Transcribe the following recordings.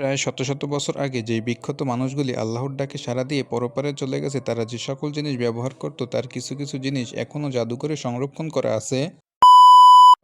প্রায় শত শত বছর আগে যেই বিখ্যাত মানুষগুলি আল্লাহর ডাকে সারা দিয়ে পরপারে চলে গেছে, তারা যে সকল জিনিস ব্যবহার করত, তার কিছু কিছু জিনিস এখনও জাদুঘরে সংরক্ষণ করা আছে।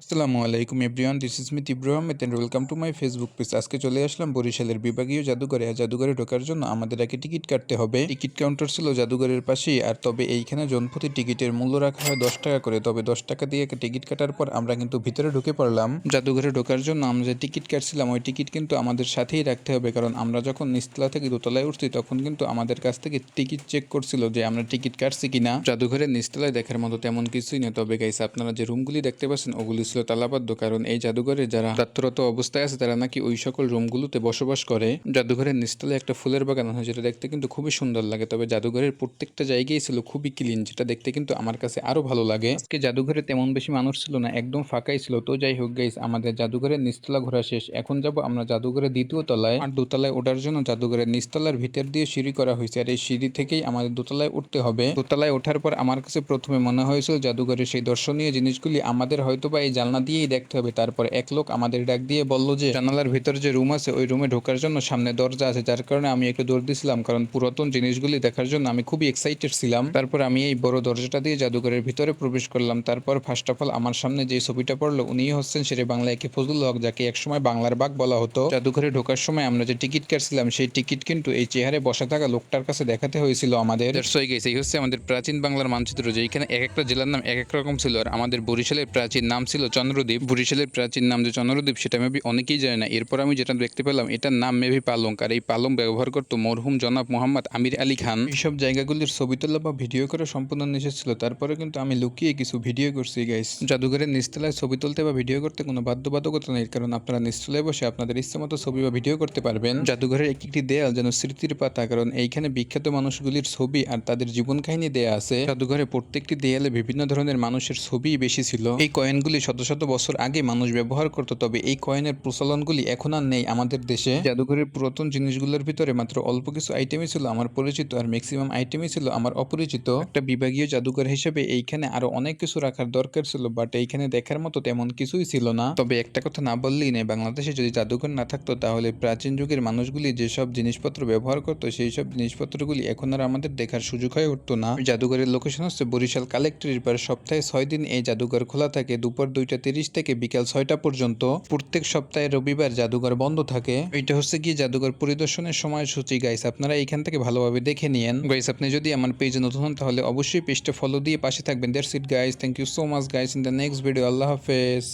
আসসালামু আলাইকুম everyone this is Mit Ibrahim and welcome to my Facebook page আজকে চলে আসলাম বরিশালের বিভাগীয় জাদুঘরে। আর জাদুঘরে ঢোকার জন্য আমাদের আগে টিকিট কাটতে হবে। টিকিট কাউন্টার ছিল জাদুঘরের পাশেই। আর তবে এইখানে জনপ্রতি টিকিটের মূল্য রাখা হয় দশ টাকা করে। তবে দশ টাকা দিয়ে টিকিট কাটার পর আমরা কিন্তু ভিতরে ঢুকে পড়লাম। জাদুঘরে ঢোকার জন্য আমরা যে টিকিট কাটছিলাম, ওই টিকিট কিন্তু আমাদের সাথেই রাখতে হবে। কারণ আমরা যখন নিচতলা থেকে দোতলায় উঠছি, তখন কিন্তু আমাদের কাছ থেকে টিকিট চেক করছিল যে আমরা টিকিট কাটছি কিনা। জাদুঘরের নিচতলায় দেখার মতো তেমন কিছুই নেই। তবে গাইস আপনারা যে রুমগুলি দেখতে পাচ্ছেন, ওগুলি ছিল তালাবদ্ধ, কারণ এই জাদুঘরে যারা দাত্তরত অবস্থায় আছে, তারা নাকি ওই সকল রুমগুলোতে বসবাস করে। জাদুঘরের নিচতলে একটা ফুলের বাগান হয় যেটা দেখতে কিন্তু খুবই সুন্দর লাগে, তবে জাদুঘরের প্রত্যেকটা জায়গায় ছিল খুবই ক্লিন যেটা দেখতে কিন্তু আমার কাছে আরও ভালো লাগে। আজকে জাদুঘরে তেমন বেশি মানুষ ছিল না, একদম ফাঁকাই ছিল। তো যাই হোক গাইস আমাদের জাদুঘরের নিচতলা ঘোরা শেষ। এখন যাব আমরা জাদুঘরের দ্বিতীয় তলায়। আর দোতলায় ওঠার জন্য জাদুঘরের নিচতলার ভিতর দিয়ে সিঁড়ি করা হয়েছে, আর এই সিঁড়ি থেকেই আমাদের দোতলায় উঠতে হবে। দোতলায় ওঠার পর আমার কাছে প্রথমে মনে হয়েছিল জাদুঘরের সেই দর্শনীয় জিনিসগুলি আমাদের হয়তো বা এই জানলা দিয়েই দেখতে হবে। তারপর এক লোক আমাদের ডাক দিয়ে বলল যে, জানালার ভিতরে যে রুম আছে, ওই রুমে ঢোকার জন্য সামনে দরজা আছে, যার কারণে আমি একটু দৌড় দিছিলাম। কারণ পুরাতন জিনিসগুলি দেখার জন্য আমি খুবই এক্সাইটেড ছিলাম। তারপর আমি এই বড় দরজাটা দিয়ে জাদুঘরের ভিতরে প্রবেশ করলাম। তারপর ফার্স্ট অফ অল আমার সামনে যে ছবিটা পড়ল উনি হচ্ছেন শেরে বাংলা একে ফজলুল হক, যাকে একসময় বাংলার বাঘ বলা হতো। জাদুঘরে ঢোকার সময় আমরা যে টিকিট কাটছিলাম, সেই টিকিট কিন্তু এই চেহারে বসা থাকা লোকটার কাছে দেখাতে হয়েছিল আমাদের। গেছে এই হচ্ছে আমাদের প্রাচীন বাংলার মানচিত্র যেখানে এক একটা জেলার নাম এক এক রকম ছিল। আর আমাদের বরিশালের প্রাচীন নাম ছিল চন্দ্রদ্বীপ বরিশালের প্রাচীন নাম যে চন্দ্রদ্বীপ, সেটা মেবি অনেকেই জানে না। এরপর আমি যেটা দেখতে পেলাম, এটার নাম মেবি পালং আর এই পালং ব্যবহার করতো মরহুম জনাব মোহাম্মদ আমির আলী খান। এইসব জায়গাগুলির ছবি তোলা বা ভিডিও করা সম্পূর্ণ নিষেধ ছিল। তারপরে কিন্তু আমি লুকিয়ে কিছু ভিডিও করছি গাইস জাদুঘরের নিস্তলায় ছবি তুলতে বা ভিডিও করতে কোনো বাধ্যবাধকতা নেই, কারণ আপনারা নিচতলায় বসে আপনাদের ইচ্ছে মতো ছবি বা ভিডিও করতে পারবেন। জাদুঘরের একটি একটি দেয়াল যেন স্মৃতির পাতা, কারণ এইখানে বিখ্যাত মানুষগুলির ছবি আর তাদের জীবন কাহিনী দেয়া আছে। জাদুঘরে প্রত্যেকটি দেয়ালে বিভিন্ন ধরনের মানুষের ছবি বেশি ছিল। এই কয়েনগুলি শত শত বছর আগে মানুষ ব্যবহার করতো, তবে এই কয়েনের প্রচলনগুলি এখন আর নেই আমাদের দেশে। জাদুঘরের পুরাতন জিনিসগুলোর ভিতরে মাত্র অল্প কিছু আইটেমই ছিল আমার পরিচিত আর ম্যাক্সিমাম আইটেমই ছিল আমার অপরিচিত। একটা বিভাগীয় জাদুঘর হিসেবে এইখানে আরও অনেক কিছু রাখার দরকার ছিল বাট এইখানে দেখার মতো তেমন কিছুই ছিল না। তবে একটা কথা না বললেই নেই বাংলাদেশে যদি জাদুঘর না থাকতো, তাহলে প্রাচীন যুগের মানুষগুলি যেসব জিনিসপত্র ব্যবহার করতো, সেই সব জিনিসপত্রগুলি এখন আর আমাদের দেখার সুযোগ হয়ে উঠতো না। জাদুঘরের লোকেশন হচ্ছে বরিশাল কালেক্টরের পর সপ্তাহে ছয় দিন এই জাদুঘর খোলা থাকে, দুপুর দুইটা তিরিশ থেকে বিকাল ছয়টা পর্যন্ত প্রত্যেক সপ্তাহে রবিবার জাদুঘর বন্ধ থাকে। এটা হচ্ছে কি জাদুঘর পরিদর্শনের সময়সূচি গাইস আপনারা এখান থেকে ভালোভাবে দেখে নিয়েন। গাইস আপনি যদি আমার পেজে নতুন হন, তাহলে অবশ্যই পেজটা ফলো দিয়ে পাশে থাকবেন। That's it guys thank you so much guys in the next video আল্লাহ হাফেজ।